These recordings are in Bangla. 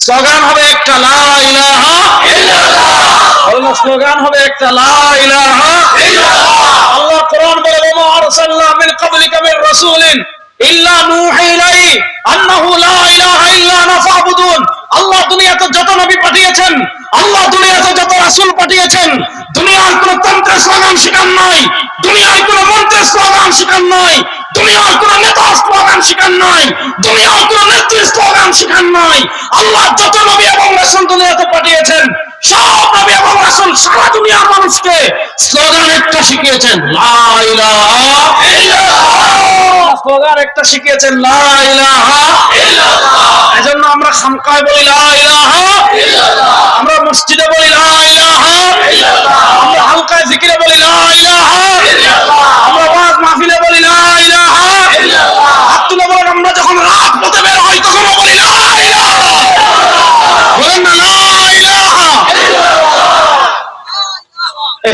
স্লোগান হবে একটা স্লোগান হবে একটা আল্লাহ কোরআন বলে মিন ক্বাবলিকা মির রাসূলিন ইল্লা নূহী ইলাইহি আন্নাহু লা ইলাহা ইল্লা আনা ফাবুদুন। আল্লাহ দুনিয়াতে যত নবী পাঠিয়েছেন আল্লাহ দুনিয়াতে যত রাসূল পাঠিয়েছেন, দুনিয়ার কোন তন্ত্রের স্লোগান শিকার নয়। দুনিয়ার কোন মন্ত্রের স্লোগান শিকার নয়। দুনিয়ার কোন নেতা স্লোগান শিকার নয়। দুনিয়ার কোন নেত্রী স্লোগান শিকার নয়। আল্লাহ যত নবী এবং রাসূল দুনিয়াতে পাঠিয়েছেন, সব নবী এবং রাসূল সারা দুনিয়ার মানুষকে স্লোগান একটা শিখিয়েছেন, লা স্লোগান একটা শিখিয়েছেন এজন্য আমরা খামকায় বলি আমরা মসজিদে বলি আমরা হালকায় জিকিরে বলি আমরা মাহফিলে বলি হাত তুলে বলেন, আমরা যখন রাত পথে বের হই তখনও বলি লা ইলাহা বলেন না লা ইলাহা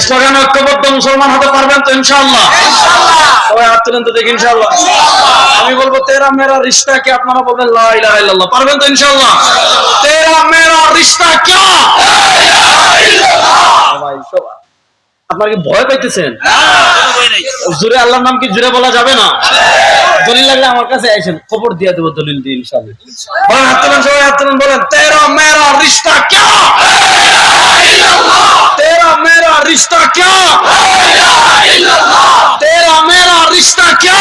স্লোগান ঐক্যবদ্ধ মুসলমান হতে পারবেন তো ইনশাল্লাহ সবাই হাত তুলেন তো দেখি ইনশাল্লাহ আমি বলব তেরা মেরা রিস্তা কি আপনারা বলবেন? পারবেন তো ইনশাল্লাহ তেরা মেরা রিস্তা কি? আপনার কি ভয় পাইতেছেন? জুড়ে আল্লাহর নাম কি জুড়ে বলা যাবে না? দলিল লাগলে আমার কাছে আইসেন খবর দিয়ে দেবো দলিল দিয়ে ইনশাল্লাহ হাত তুলেন সবাই হাত তুলেন বলেন তেরা মেরা রিস্তা কে? मेरा रिश्ता क्या तेरा मेरा रिश्ता क्या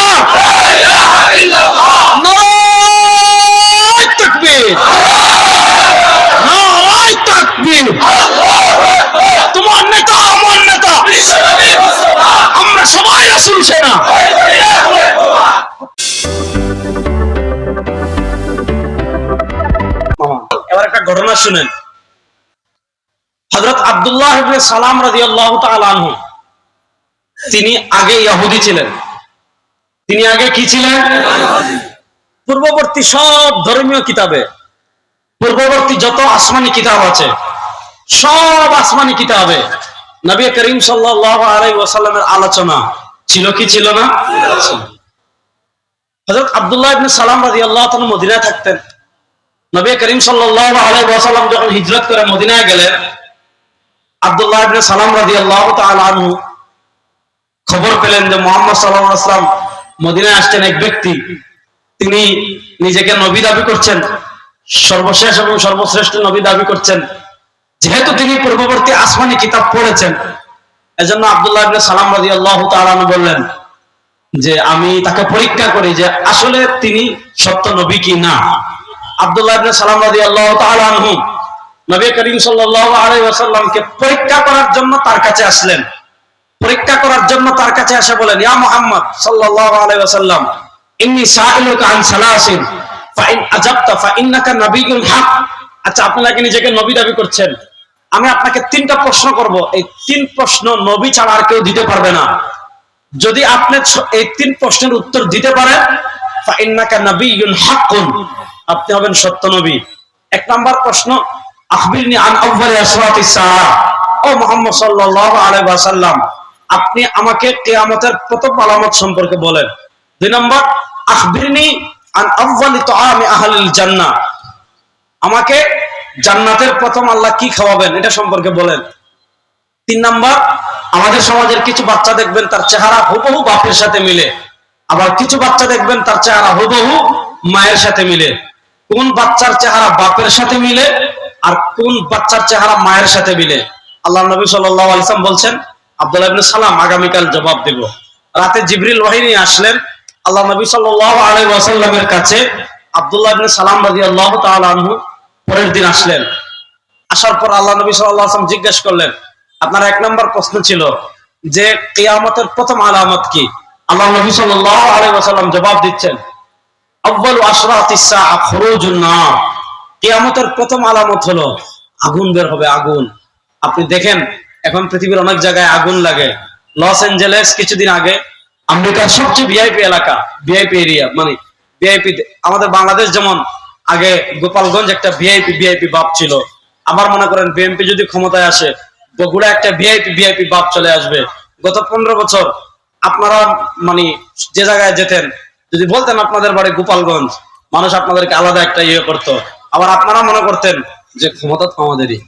नाराय तकबीर नाराय तकबीर তোমার নেতা আমার নেতা আমরা সবাই আসুন সেনা মামা এবার একটা ঘটনা শুনেন হযরত আব্দুল্লাহ সালাম রাদিয়াল্লাহু তাআলা আনহু। তিনি আগে ইহুদি ছিলেন। তিনি আগে কি ছিলেন? পূর্ববর্তী সব ধর্মীয় কিতাবে। পূর্ববর্তী যত আসমানি কিতাব আছে, সব আসমানি কিতাবে নবী করিম ওয়াসাল্লামের আলোচনা ছিল কি ছিল না? হযরত আব্দুল্লাহ ইবনে সালাম রাদিয়াল্লাহু তাআলা মদিনায় থাকতেন। নবী করিম সাল্লাল্লাহু আলাই ওয়াসাল্লাম যখন হিজরত করে মদিনায় গেলেন আব্দুল্লাহ সালাম রাদিয়াল্লাহু তাআলা আনহু খবর পেলেন যে মুহাম্মদ সাল্লাল্লাহু ওয়াসাল্লাম মদিনায় আসছেন এক ব্যক্তি। তিনি নিজেকে নবী দাবি করছেন, সর্বশেষ এবং সর্বশ্রেষ্ঠ নবী দাবি করছেন। যেহেতু তিনি পূর্ববর্তী আসমানি কিতাব পড়েছেন, এজন্য আব্দুল্লাহ ইবনে সালাম রাদিয়াল্লাহু তাআলা আনহু বললেন যে আমি তাকে পরীক্ষা করি যে আসলে তিনি সত্য নবী কি না। আব্দুল্লাহ ইবনে সালাম রাদিয়াল্লাহু তাআলা আনহু নবী করিম ওয়াসাল্লামকে পরীক্ষা করার জন্য তার কাছে আসলেন। পরীক্ষা করার জন্য তার কাছে এসে বলেন, ইয়া মুহাম্মদ হক। আচ্ছা আমি আপনাকে তিনটা প্রশ্ন করব। এই তিন প্রশ্ন নবী ছাড়া আর কেউ দিতে পারবে না। যদি আপনি এই তিন প্রশ্নের উত্তর দিতে পারেন আপনি হবেন সত্য নবী। এক নাম্বার প্রশ্ন আখবিরনি আন সাআ ও মুহাম্মদ সাল্লাল্লাহু আলাইহি ওয়াসাল্লাম, আপনি আমাকে কিয়ামতের প্রথম আলামত সম্পর্কে বলেন। দুই নম্বর, আখবিরনি আন আউয়ালি তুআমি আহলিল জান্নাহ। আমাকে জান্নাতের প্রথম আল্লাহ কি খাওয়াবেন, এটা সম্পর্কে বলেন। তিন নাম্বার, আমাদের সমাজের কিছু বাচ্চা দেখবেন তার চেহারা হুবহু বাপের সাথে মিলে। আবার কিছু বাচ্চা দেখবেন তার চেহারা হুবহু মায়ের সাথে মিলে। কোন বাচ্চার চেহারা বাপের সাথে মিলে আর কোন বাচ্চার চেহারা মায়ের সাথে মিলে? আল্লাহ নবী ওয়াসাল্লাম বলছেন, আব্দুল্লাহ সালাম আগামীকাল জবাব দেব। রাতে জিবরিল ওয়াহিনী আসলেন। আল্লাহ নবী ওয়াসাল্লামের কাছে আব্দুল্লাহ সালাম আনহু পরের দিন আসলেন। আসার পর আল্লাহ নবী সাল্লাল্লাহু আলাইহি জিজ্ঞেস করলেন, আপনার এক নম্বর প্রশ্ন ছিল যে কেয়ামতের প্রথম আলামত কি? আল্লাহ নবী আলাইহি ওয়াসাল্লাম জবাব দিচ্ছেন খুরুজুন নার। কিয়ামতের প্রথম আলামত হলো আগুন বের হবে, আগুন। আপনি দেখেন, এখন পৃথিবীর অনেক জায়গায় আগুন লাগে। লস এঞ্জেলেস কিছুদিন আগে আমেরিকার সবচেয়ে ভিআইপি এলাকা, ভিআইপি এরিয়া মানে ভিআইপি আমাদের বাংলাদেশ যেমন আগে গোপালগঞ্জ একটা ভিআইপি ভিআইপি বাপ ছিল। আবার মনে করেন বিএনপি যদি ক্ষমতায় আসে, বগুড়া একটা ভিআইপি ভিআইপি বাপ চলে আসবে। গত পনেরো বছর আপনারা মানে যে জায়গায় যেতেন, যদি বলতেন আপনাদের বাড়ি গোপালগঞ্জ, মানুষ আপনাদেরকে আলাদা একটা ইয়ে করতো। আবার আপনারা মনে করতেন যে ক্ষমতা তো আমাদেরই।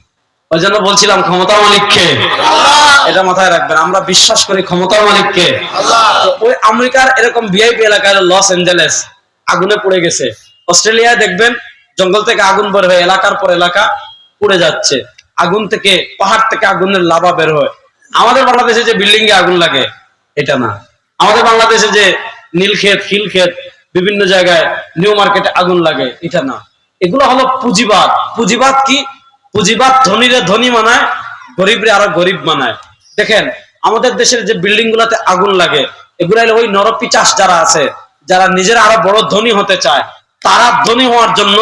ওই জন্য বলছিলাম ক্ষমতা মালিককে। এটা মাথায় রাখবেন আমরা বিশ্বাস করি ক্ষমতার মালিককে। ওই আমেরিকার এরকম ভিআইপি এলাকা হলো লস এঞ্জেলেস আগুনে পড়ে গেছে। অস্ট্রেলিয়ায় দেখবেন জঙ্গল থেকে আগুন বের হয়ে এলাকার পর এলাকা পুড়ে যাচ্ছে। আগুন থেকে পাহাড় থেকে আগুনের লাভা বের হয়। আমাদের বাংলাদেশে যে বিল্ডিং এ আগুন লাগে এটা না। আমাদের বাংলাদেশে যে নীলক্ষেত খিলক্ষেত বিভিন্ন জায়গায় নিউ মার্কেটে আগুন লাগে এটা না। এগুলো হলো পুঁজিবাদ। পুঁজিবাদ কি? পুঁজিবাদ ধনীরে ধনী মানায়, গরিবরে আরও গরিব মানায়। দেখেন, আমাদের দেশের যে বিল্ডিং গুলাতে আগুন লাগে, এগুলা ওই নরপিচাস যারা আছে, যারা নিজেরা আরও বড় ধনী হতে চায়, তারা ধনী হওয়ার জন্য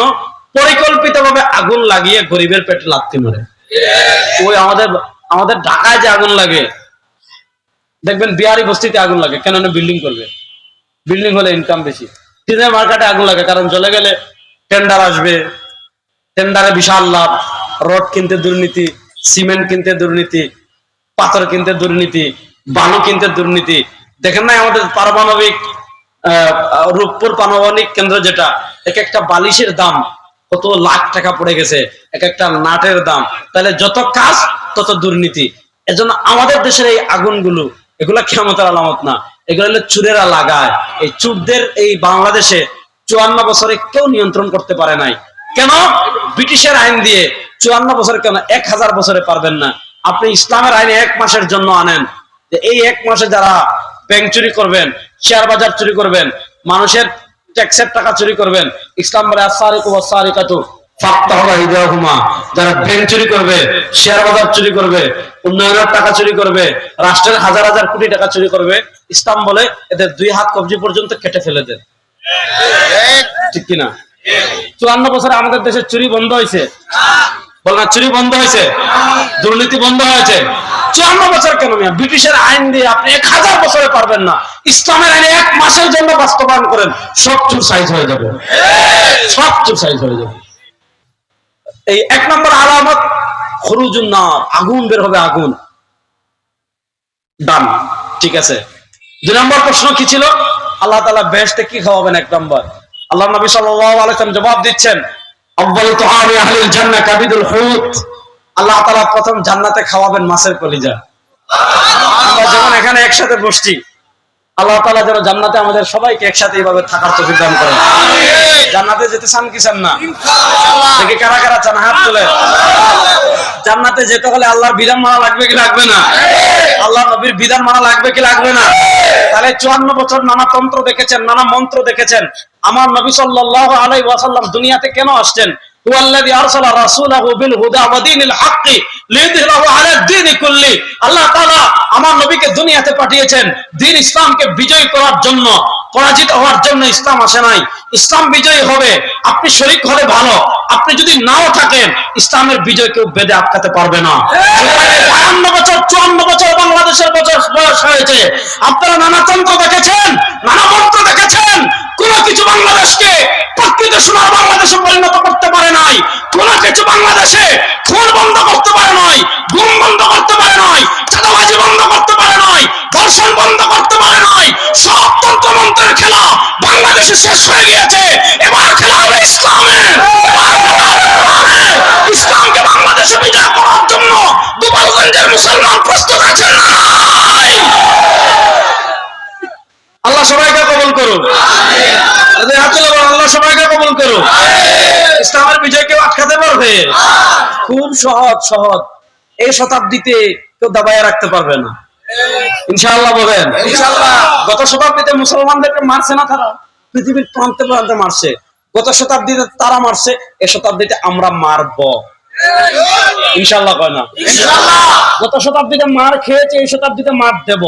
পরিকল্পিতভাবে আগুন লাগিয়ে গরিবের পেটে লাত্তি মারে। ওই আমাদের আমাদের ঢাকায় যে আগুন লাগে, দেখবেন বিহারি বস্তিতে আগুন লাগে কেন বিল্ডিং করবে। বিল্ডিং হলে ইনকাম বেশি। মার্কেটে আগুন লাগে, কারণ চলে গেলে টেন্ডার আসবে। টেন্ডারে বিশাল লাভ। রড কিনতে দুর্নীতি সিমেন্ট কিনতে দুর্নীতি, পাথর কিনতে দুর্নীতি, বালু কিনতে দুর্নীতি। দেখেন নাই আমাদের পারমাণবিক রূপপুর পারমাণবিক কেন্দ্র যেটা এক একটা বালিশের দাম কত লাখ টাকা পড়ে গেছে এক একটা নাটের দাম। তাহলে যত কাজ, তত দুর্নীতি। এজন্য আমাদের দেশের এই আগুনগুলো, এগুলা ক্ষমতার আলামত না। এগুলো হলো চুরেরা লাগায়। এই চুরদের এই বাংলাদেশে চুয়ান্ন বছরে কেউ নিয়ন্ত্রণ করতে পারে নাই। কেন? ব্রিটিশের আইন দিয়ে। চুয়ান্ন বছরে কেন? এক হাজার বছরে পারবেন না। আপনি ইসলামের আইনে এক মাসের জন্য আনেন। যে এই এক মাসে যারা ব্যাংক চুরি করবেন, শেয়ার বাজার চুরি করবেন, মানুষের ট্যাক্সের টাকা চুরি করবেন, ইসলাম বলে যারা ব্যাংক চুরি করবে, শেয়ার বাজার চুরি করবে, উন্নয়নের টাকা চুরি করবে, রাষ্ট্রের হাজার হাজার কোটি টাকা চুরি করবে, ইসলাম বলে, এদের দুই হাত কবজি পর্যন্ত কেটে ফেলে দেন। ঠিক কিনা? চুয়ান্ন বছরে আমাদের দেশে চুরি বন্ধ হয়েছে। বল চুরি বন্ধ হয়েছে? দুর্নীতি বন্ধ হয়েছে? চুয়ান্ন বছর কেন মিয়া? ব্রিটিশের আইন দিয়ে আপনি এক হাজার বছরে পারবেন না। ইসলামের আইনে এক মাসের জন্য বাস্তবায়ন করেন, সব চুর সাইজ হয়ে যাবে। সব চুর সাইজ হয়ে যাবে। এই এক নম্বর আলামত খরুজুন আগুন বের হবে আগুন। ডান, ঠিক আছে। দুই নম্বর প্রশ্ন কি ছিল? আল্লাহ তালা বেহেশতে কি খাওয়াবেন? এক নম্বর। আল্লাহ নবী জবাব দিচ্ছেন আল্লাহ তাআলা প্রথম জান্নাতে খাওয়াবেন মাছের কলিজা। আমরা যখন এখানে একসাথে বসছি আল্লাহ তাআলা যেন জান্নাতে আমাদের সবাইকে একসাথে এইভাবে থাকার তৌফিক দান করেন। জান্নাতে যেতে চান কি চান না? দেখি কারা কারা চান হাত তুলে। জান্নাতে যেতে হলে আল্লাহর বিধান মানা লাগবে কি লাগবে না? আল্লাহ নবীর বিধান মানা লাগবে কি লাগবে না? তাহলে চুয়ান্ন বছর নানা তন্ত্র দেখেছেন, নানা মন্ত্র দেখেছেন। আমার নবী সাল্লাহ আলাই ওয়াসাল্লাম দুনিয়াতে কেন আসছেন? আল্লাহ আমার নবীকে দুনিয়াতে পাঠিয়েছেন। দিন ইসলামকে বিজয় করার জন্য। পরাজিত হওয়ার জন্য ইসলাম আসে নাই। ইসলাম বিজয়ী হবে, আপনি শরিক হলে ভালো। আপনি যদি নাও থাকেন, ইসলামের বিজয় কেউ বেঁধে আটকাতে পারবে না। বায়ান্ন বছর, চুয়ান্ন বছর বাংলাদেশের বছর বয়স হয়েছে। আপনারা নানা তন্ত্র দেখেছেন, নানা মন্ত্র দেখেছেন। কোন কিছু বাংলাদেশকে প্রকৃত সোনার বাংলাদেশে পরিণত করতে পারে নাই। কোন কিছু বাংলাদেশে খুন বন্ধ করতে পারে নাই, গুম বন্ধ করতে পারে নাই, চাঁদাবাজি বন্ধ করতে ধর্ষণ বন্ধ করতে পারে নাই। সব তন্ত্রমন্ত্রের খেলা বাংলাদেশে শেষ হয়ে গিয়েছে। এবার খেলা হবে ইসলামের। ইসলামকে বাংলাদেশে বিজয় করার জন্য গোপালগঞ্জের মুসলমান প্রস্তুত আছেন না? আল্লাহ সবাইকে কবল করুন। আল্লাহ সবাইকে কবল করুন। ইসলামের বিজয় কেউ আটকাতে পারবে? খুব সহজ সহজ। এই শতাব্দীতে কেউ দাবায় রাখতে পারবে না। ইনশাআল্লাহ বলেন। গত শতাব্দীতে মুসলমানদেরকে মারছে না তারা? পৃথিবীর প্রান্তে প্রান্তে মারছে। গত শতাব্দীতে তারা মারছে এ শতাব্দীতে আমরা মারব। ইনশাআল্লাহ কয় না? গত শতাব্দীতে মার খেয়েছে এই শতাব্দীতে মার দেব।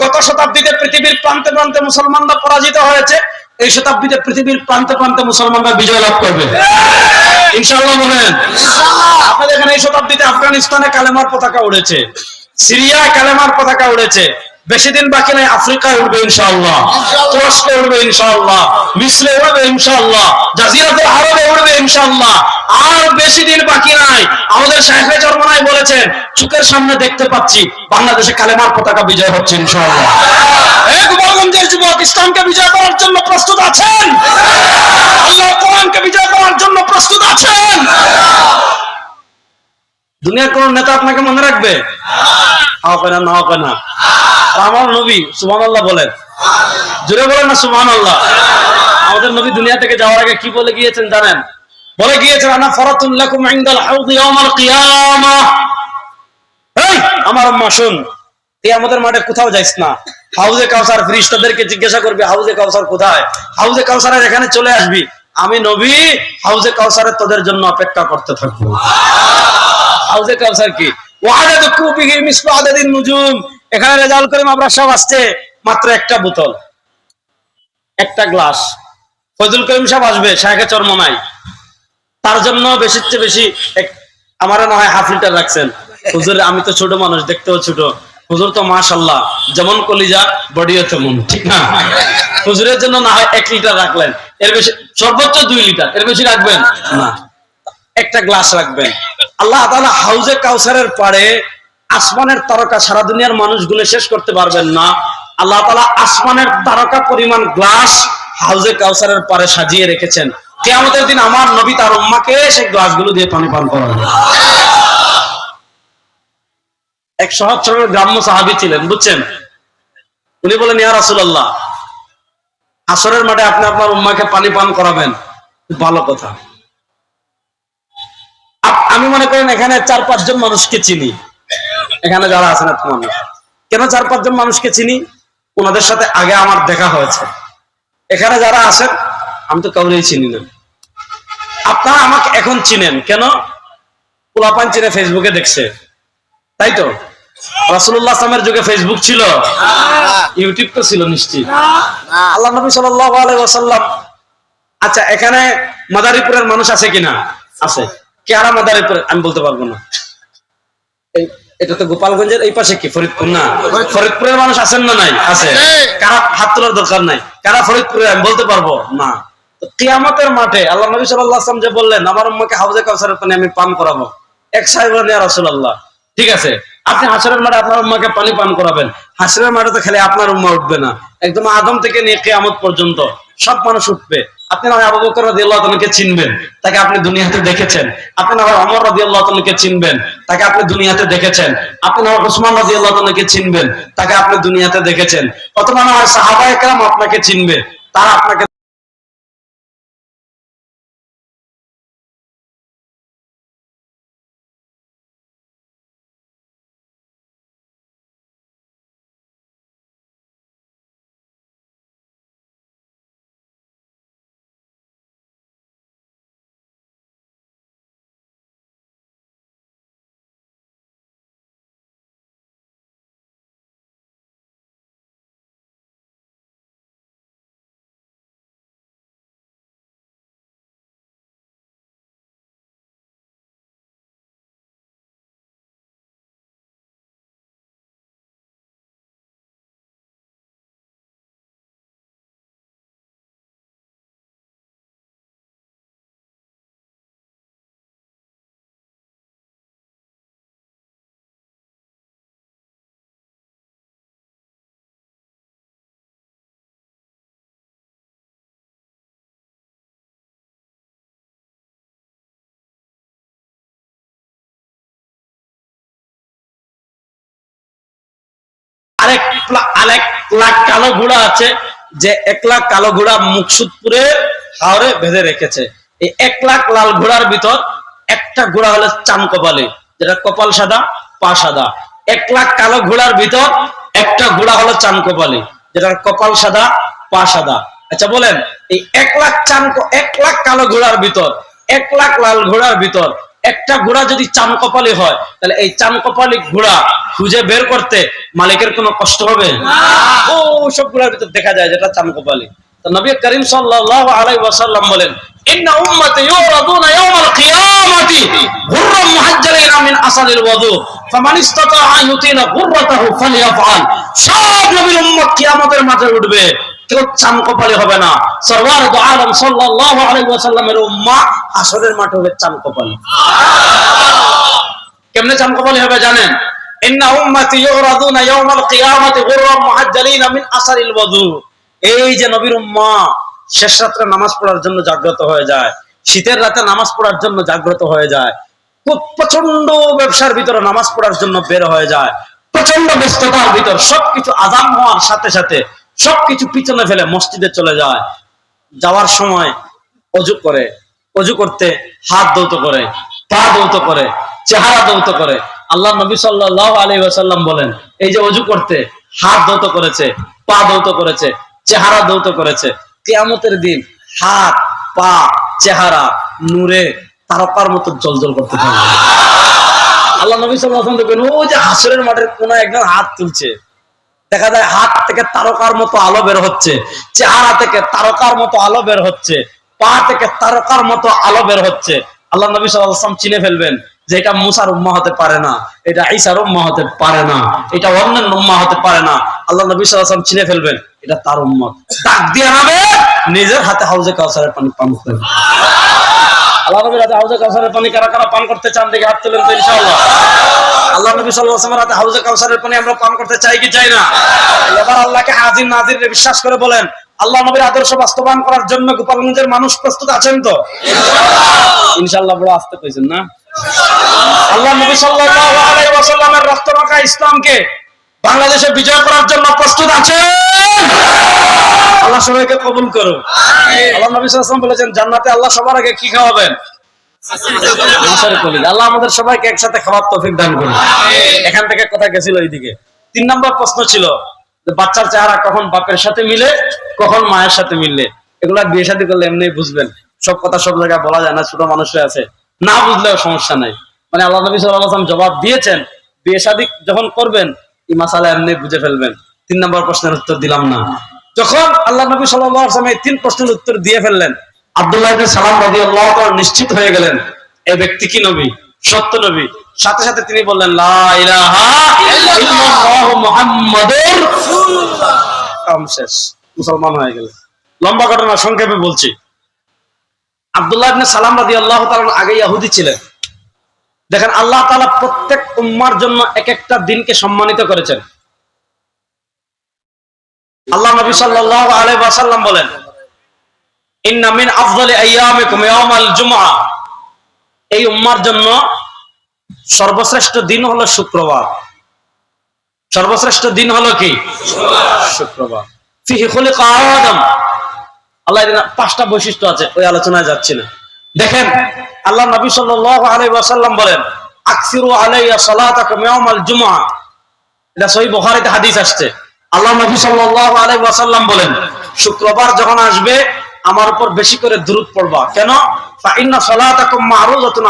গত- শতাব্দীতে পৃথিবীর প্রান্তে প্রান্তে মুসলমানরা পরাজিত হয়েছে এই শতাব্দীতে পৃথিবীর প্রান্তে প্রান্তে মুসলমানরা বিজয় লাভ করবে। ইনশাআল্লাহ বলেন। আপনাদের এখানে এই শতাব্দীতে আফগানিস্তানে কালেমার পতাকা উড়েছে। সিরিয়ায় কালেমার পতাকা উড়েছে। বেশি দিন বাকি নাই, আফ্রিকায় উঠবে ইনশাআল্লাহ, তুরস্কে উঠবে ইনশাআল্লাহ, মিশ্রে উঠবে ইনশাআল্লাহ, জাজিরাতুল আরবে উঠবে ইনশাআল্লাহ। আর বেশি দিন বাকি নাই, আমাদের শাহেখে জন্মনাই বলেছেন, চোখের সামনে দেখতে পাচ্ছি, বাংলাদেশে কালেমার পতাকা বিজয় হচ্ছে ইনশাআল্লাহ। এক গোপালগঞ্জের যুবক ইসলামকে বিজয় করার জন্য প্রস্তুত আছেন? আল্লাহ কোরআনকে বিজয় করার জন্য প্রস্তুত আছেন? দুনিয়ার কোন নেতা আপনাকে মনে রাখবে? হবে না না হবে না। আমার নবী সুমান আল্লাহ বলেন। জুড়ে বলেন না সুমান আল্লাহ আমাদের নবী দুনিয়া থেকে যাওয়ার আগে কি বলে গিয়েছেন জানেন? বলে গিয়েছেন আনা ফরাতুল লাকুম ইনদাল হাউদি ইয়াউমাল কিয়ামাহ এই আমার আম্মা শুন। আমাদের মাঠে কোথাও যাইস না। হাউজে কাউসার ফিরিস্তাদেরকে জিজ্ঞাসা করবি হাউজে কাউসার কোথায়? হাউজে কাউসারের এখানে চলে আসবি। আমি নবী হাউজে কাউসারের তোদের জন্য অপেক্ষা করতে থাকব। হাউজে কি? ওয়াহাদা কুবিহি মিসলু আদাদিন নুজুম। এখানে করিম আমরা সব আসছে মাত্র একটা বোতল। একটা গ্লাস। ফজল করিম সাহেব আসবে চর্ম নাই। তার জন্য বেশির চেয়ে বেশি আমারও না হয় হাফ লিটার রাখছেন। হুজুর, আমি তো ছোট মানুষ, দেখতেও ছোট। হুজুর তো মাশাল্লাহ যেমন কলিজা, বডিও তেমন, ঠিক না? হুজুরের জন্য না হয় এক লিটার রাখলেন। এর বেশি সর্বোচ্চ দুই লিটার, এর বেশি রাখবেন? না। একটা গ্লাস রাখবেন। আল্লাহ তাআলা হাউজে কাউসারের পারে আসমানের তারকা সারা দুনিয়ার মানুষ শেষ করতে পারবেন না। আল্লাহ তাআলা আসমানের তারকা পরিমাণ গ্লাস হাউজে কাউসারের পারে সাজিয়ে রেখেছেন। কেয়ামতের দিন আমার নবী তার উম্মাকে সেই গ্লাসগুলো দিয়ে পানি পান করাবেন এক সহজ সরল গ্রাম্য সাহাবী ছিলেন, বুঝছেন? উনি বলেন, ইয়া রাসূলুল্লাহ, আসরের মাঠে আপনি আপনার উম্মাকে পানি পান করাবেন। ভালো কথা। আমি মনে করেন এখানে চার পাঁচজন মানুষকে চিনি। এখানে যারা আছেন এত মানুষ কেন চার পাঁচজন মানুষকে চিনি? ওনাদের সাথে আগে আমার দেখা হয়েছে। এখানে যারা আছেন আমি তো কাউরেই চিনি না। আপনারা আমাকে এখন চিনেন। কেন? পোলাপান চিনে ফেসবুকে দেখছে। তাই তো? রাসুল্লাহ আসলামের যুগে ফেসবুক ছিল। ইউটিউব তো ছিল নিশ্চিত। আল্লাহ নবী আলাইহি ওয়াসাল্লাম আচ্ছা এখানে মাদারীপুরের মানুষ আছে কিনা? আছে। কেয়ারা মাদারীপুরের আমি বলতে পারব না? এটা তো গোপালগঞ্জের এই পাশে কি? ফরিদপুর? না। ফরিদপুরের মানুষ আছেন না নাই? আছে। কারা হাত তোলার দরকার নাই? কারা ফরিদপুরে? আমি বলতে পারব? না। কিয়ামতের মাঠে আল্লাহ নবী সাল্লাল্লাহু আলাইহি ওয়াসাল্লাম যে বললেন আমার উম্মাকে হাউজে কাউসারের পানি আমি পান করাবো। এক সাহেব রাসূলুল্লাহ। ঠিক আছে। আপনি হাসরের মাঠে আপনার উম্মাকে পানি পান করাবেন। হাসরের মাঠে তো খালি আপনার উম্মা উঠবে না। একদম আদম থেকে নিয়ে কেয়ামত পর্যন্ত সব মানুষ উঠবে। চিনবেন, তাকে আপনি দেখেছেন। চিনবেন, তাকে আপনি দুনিয়াতে দেখেছেন। চিনবেন, তাকে আপনি দুনিয়াতে দেখেছেন। অথবা সাহাবায়ে আপনাকে চিনবে, তারা আপনাকে আরেক আরেক লাখ কালো ঘোড়া আছে, যে এক লাখ কালো ঘোড়া মুকসুদপুরে হাওড়ে বেঁধে রেখেছে। এই এক লাখ লাল ঘোড়ার ভিতর একটা ঘোড়া হলো চাম কপালে, যেটা কপাল সাদা, পা সাদা। এক লাখ কালো ঘোড়ার ভিতর একটা ঘোড়া হলো চাম কপালে, যেটার কপাল সাদা, পা সাদা। আচ্ছা বলেন, এই এক লাখ চাম এক লাখ কালো ঘোড়ার ভিতর, এক লাখ লাল ঘোড়ার ভিতর একটা ঘোড়া যদি চাম কপালি হয় তাহলে এই চাম কপালি ঘোড়া খুঁজে বের করতে মালিকের কোনো কষ্ট হবে? ও সব ঘোড়ার ভিতর দেখা যায় যেটা চাম কপালি। তো নবী করিম সাল্লাল্লাহু আলাইহি ওয়াসাল্লাম বলেন সব নবীর উম্মত কিয়ামতের মাঠে উঠবে। শেষ রাত্রে নামাজ পড়ার জন্য জাগ্রত হয়ে যায়। শীতের রাতে নামাজ পড়ার জন্য জাগ্রত হয়ে যায়। খুব প্রচণ্ড ব্যবসার ভিতরে নামাজ পড়ার জন্য বের হয়ে যায়। প্রচণ্ড ব্যস্ততার ভিতর সবকিছু আজাম হওয়ার সাথে সাথে সবকিছু পিছনে ফেলে মসজিদে চলে যায়। যাওয়ার সময় অজু করে, অজু করতে হাত দৌত করে, পা দৌত করে, চেহারা দৌত করে। আল্লাহ নবী সাল্লাহ আলী ওয়াসাল্লাম বলেন, এই যে অজু করতে হাত দৌত করেছে, পা দৌত করেছে, চেহারা দৌত করেছে। কেয়ামতের দিন হাত, পা, চেহারা, নূরে তারকার মতো জলজল করতে থাকবে। আল্লাহ নবী সাল্লাহ দেখবেন, ও যে হাসরের মাঠের কোন একজন হাত তুলছে। দেখা যায় হাত থেকে তারকার মতো আলো বের হচ্ছে, চেহারা থেকে তারকার মতো আলো বের হচ্ছে, পা থেকে তারকার মতো আলো বের হচ্ছে। আল্লাহ নবী সাল্লাম চিনে ফেলবেন যে এটা মুসার উম্মা হতে পারে না, এটা ঈসার উম্মা হতে পারে না, এটা অন্যান্য উম্মা হতে পারে না। আল্লাহ নবী সাল্লাম চিনে ফেলবেন, এটা তার উম্মত। ডাক দিয়ে নামে, নিজের হাতে হাউজে কাউসারের পানি পান করবে আল্লাহ নবীর কাউসারের পানি কারা কারা পান করতে চান দেখে হাত তুলেন তো আল্লাহ নবী হাউজে কাউসারের পানি আমরা পান করতে চাই কি চাই না? এবার আল্লাহকে নাজির বিশ্বাস করে বলেন, আল্লাহ নবীর আদর্শ বাস্তবায়ন করার জন্য গোপালগঞ্জের মানুষ প্রস্তুত আছেন তো? ইনশাআল্লাহ বড় আসতে কইছেন না? আল্লাহ নবী সাল্লাল্লাহু আলাইহি ওয়াসাল্লামের ইসলামকে বাংলাদেশে বিজয় করার জন্য প্রস্তুত আছেন আল্লাহ সবাইকে কবুল করুন। আল্লাহ নবী ওয়াসাল্লাম বলেছেন জান্নাতে আল্লাহ সবার আগে কি খাওয়াবেন? আল্লাহ আমাদের সবাইকে একসাথে তৌফিক দান করুন। এখান থেকে কোথায় গেছিল এইদিকে তিন নম্বর প্রশ্ন ছিল বাচ্চার চেহারা কখন বাপের সাথে মিলে কখন মায়ের সাথে মিললে? এগুলা বিয়ে শাদী করলে এমনি বুঝবেন। সব কথা সব জায়গায় বলা যায় না ছোট মানুষরা আছে। না বুঝলেও সমস্যা নাই। মানে আল্লাহ নবী জবাব দিয়েছেন বিয়ে শাদী যখন করবেন এই মাসালা এমনি বুঝে ফেলবেন। তিন নম্বর প্রশ্নের উত্তর দিলাম না। যখন আল্লাহ নবী ওয়াসাল্লাম এই তিন প্রশ্নের উত্তর দিয়ে ফেললেন সালাম তাআলা নিশ্চিত হয়ে গেলেন এই ব্যক্তি কি নবী? সত্য নবী। সাথে সাথে তিনি বললেন মুসলমান হয়ে গেলেন। লম্বা ঘটনা সংক্ষেপে বলছি। আব্দুল্লাহ সালাম রাদিয়াল্লাহু তাআলা আগে ইহুদি ছিলেন। দেখেন, আল্লাহ তাআলা প্রত্যেক উম্মার জন্য এক একটা দিনকে সম্মানিত করেছেন। আল্লাহ নবী আলাইহি বলেন এই উম্মার জন্য সর্বশ্রেষ্ঠ দিন হলো শুক্রবার। সর্বশ্রেষ্ঠ দিন হলো কি? শুক্রবার। আল্লাহ পাঁচটা বৈশিষ্ট্য আছে, ওই আলোচনায় যাচ্ছি না দেখেন, আল্লাহ নবী আলাইহি ওয়াসাল্লাম বলেন, আকসিরু আলাইয়া জুমআ। এটা বুখারীতে হাদিস আসছে। আল্লাহ নবী ওয়াসাল্লাম বলেন, শুক্রবার যখন আসবে, আমার উপর বেশি করে দুরূদ পড়বা। কেন?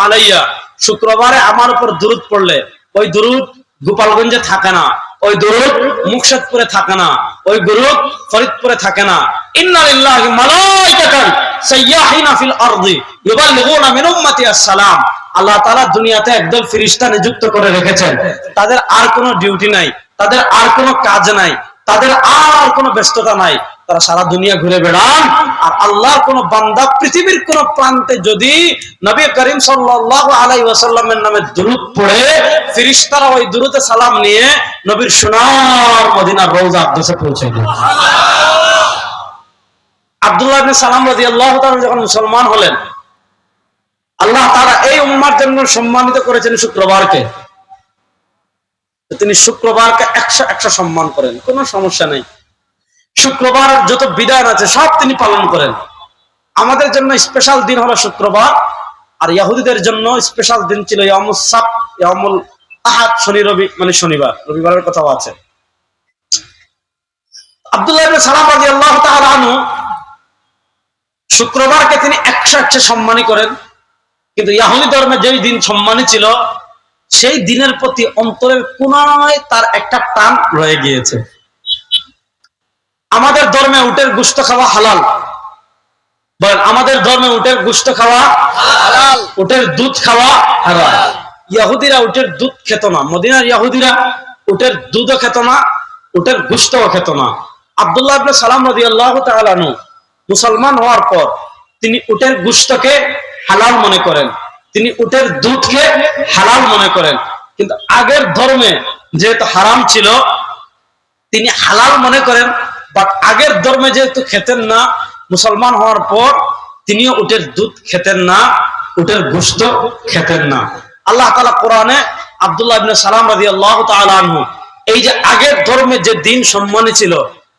আলাইয়া। শুক্রবারে আমার উপর দুরূদ পড়লে, ওই দুরূদ গোপালগঞ্জে থাকে না, ওই দুরূদ মুকশেদপুরে থাকে না, ওই দুরূদ ফরিদপুরে থাকে না। ইন্না দুনিয়াতে একদল নিযুক্ত করে রেখেছেন। তাদের আর কোনো ডিউটি নাই, তাদের আর কোনো কাজ নাই, তাদের আর কোনো ব্যস্ততা নাই। তারা সারা দুনিয়া ঘুরে বেড়ান, আর কোন বান্দা পৃথিবীর কোন প্রান্তে যদি নবী করিম সাল্লাল্লাহু নামে দুরূদ পড়ে ফেরেশতারা ওই দুরূদে সালাম নিয়ে নবীর সোনার মদিনার পৌঁছে দেয়। আব্দুল্লাহ সালাম রাদিয়াল্লাহু তাআলা যখন মুসলমান হলেন, আল্লাহ তাআলা এই উম্মার জন্য সম্মানিত করেছেন শুক্রবারকে। তিনি শুক্রবারকে একশো একশো সম্মান করেন, কোনো সমস্যা নেই। শুক্রবার যত বিধান আছে, সব তিনি পালন করেন। আমাদের জন্য স্পেশাল দিন হলো শুক্রবার, আর ইয়াহুদিদের জন্য স্পেশাল দিন ছিল শনি রবি মানে শনিবার, রবিবারের কথাও আছে। আব্দুল্লাহ সালাম রাদিয়াল্লাহু তাআলা শুক্রবারকে তিনি একশো একশো সম্মানী করেন। কিন্তু ইয়াহুদি ধর্মে যেই দিন সম্মানী ছিল, সেই দিনের প্রতি অন্তরের কোনায় তার একটা টান রয়ে গিয়েছে। আমাদের ধর্মে উটের গুস্ত খাওয়া হালাল। আমাদের ধর্মে উটের গুস্ত খাওয়া হালাল। উটের দুধ খাওয়া হালাল ইয়াহুদিরা উটের দুধ খেত না। মদিনার ইয়াহুদিরা উটের দুধও খেত না, উটের গুস্তও খেত না। আব্দুল্লাহ সালাম রাদিয়াল্লাহু তাআলা আনহু মুসলমান হওয়ার পর তিনি উটের গুস্তকে হালাল মনে করেন। তিনি উটের দুধকে হালাল মনে করেন। কিন্তু আগের ধর্মে যেহেতু হারাম ছিল, তিনি হালাল মনে করেন। বাট আগের ধর্মে যেহেতু খেতেন না, মুসলমান হওয়ার পর তিনিও উটের দুধ খেতেন না, উটের গোস্ত খেতেন না। আল্লাহ তালা কোরআনে আব্দুল্লাহ সালাম রাজি আল্লাহ আনহু, এই যে আগের ধর্মে যে দিন সম্মানী ছিল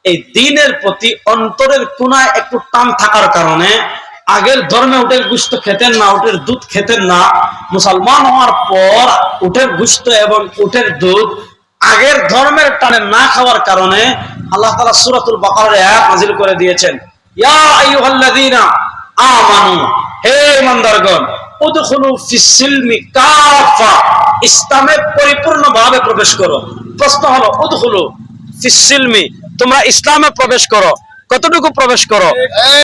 এই দিনের প্রতি অন্তরের কোনায় একটু টান থাকার কারণে আগের ধর্মে উটের গুস্ত খেতেন না, উটের দুধ খেতেন না। মুসলমান হওয়ার পর উটের গুস্ত এবং উটের দুধ আগের ধর্মের টানে না খাওয়ার কারণে আল্লাহ তাআলা সূরাতুল বাকারার আয়াত নাযিল করে দিয়েছেন। ইয়া আমানু, হে প্রবেশ করো। প্রশ্ন হলো, উদখুলু ফিস সিলমি তোমরা ইসলামে প্রবেশ করো। কতটুকু প্রবেশ করো?